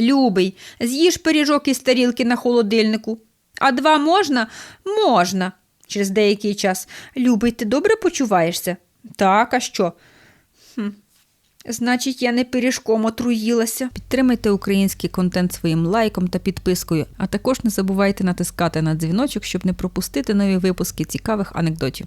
Любий, з'їж пиріжок із тарілки на холодильнику. А два можна? Можна. Через деякий час. Любий, ти добре почуваєшся? Так, а що? Хм. Значить, я не пиріжком отруїлася. Підтримайте український контент своїм лайком та підпискою, а також не забувайте натискати на дзвіночок, щоб не пропустити нові випуски цікавих анекдотів.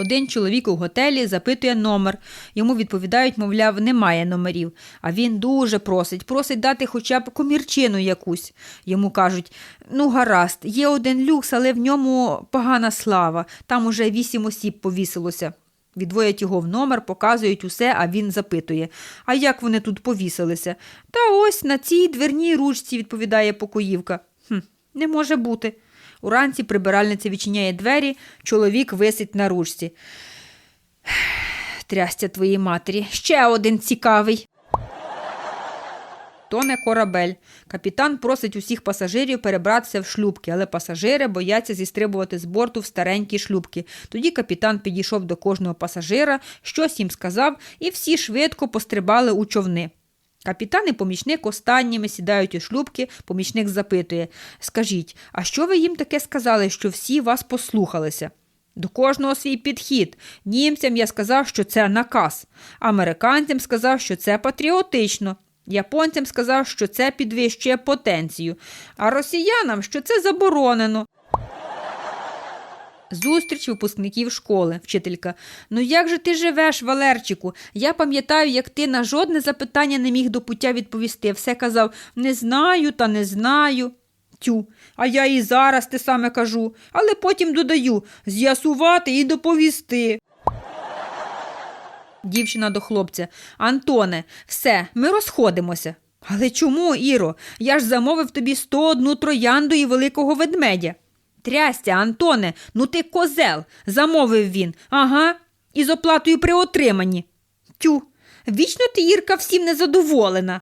Один чоловік у готелі запитує номер. Йому відповідають, мовляв, немає номерів. А він дуже просить, просить дати хоча б комірчину якусь. Йому кажуть: ну, гаразд, є один люкс, але в ньому погана слава. Там уже вісім осіб повісилося. Відводять його в номер, показують усе, а він запитує: А як вони тут повісилися? Та ось на цій дверній ручці, відповідає покоївка. Хм, не може бути. Уранці прибиральниця відчиняє двері, чоловік висить на ручці. Трястя твоїй матері. Ще один цікавий. Тоне корабель. Капітан просить усіх пасажирів перебратися в шлюбки, але пасажири бояться зістрибувати з борту в старенькі шлюбки. Тоді капітан підійшов до кожного пасажира, щось їм сказав, і всі швидко пострибали у човни. Капітан і помічник останніми сідають у шлюбки, помічник запитує Скажіть, а що ви їм таке сказали, що всі вас послухалися? До кожного свій підхід. Німцям я сказав, що це наказ. Американцям сказав, що це патріотично. Японцям сказав, що це підвищує потенцію, а росіянам, що це заборонено. Зустріч випускників школи, вчителька. Ну як же ти живеш, Валерчику? Я пам'ятаю, як ти на жодне запитання не міг до пуття відповісти. Все казав не знаю та не знаю. Тю, а я і зараз те саме кажу, але потім додаю з'ясувати і доповісти. Дівчина до хлопця. Антоне, все, ми розходимося. Але чому, Іро? Я ж замовив тобі 101 троянду і великого ведмедя. Трястя, Антоне, ну ти козел, замовив він. Ага, із оплатою при отриманні. Тю, вічно ти, Ірка, всім незадоволена.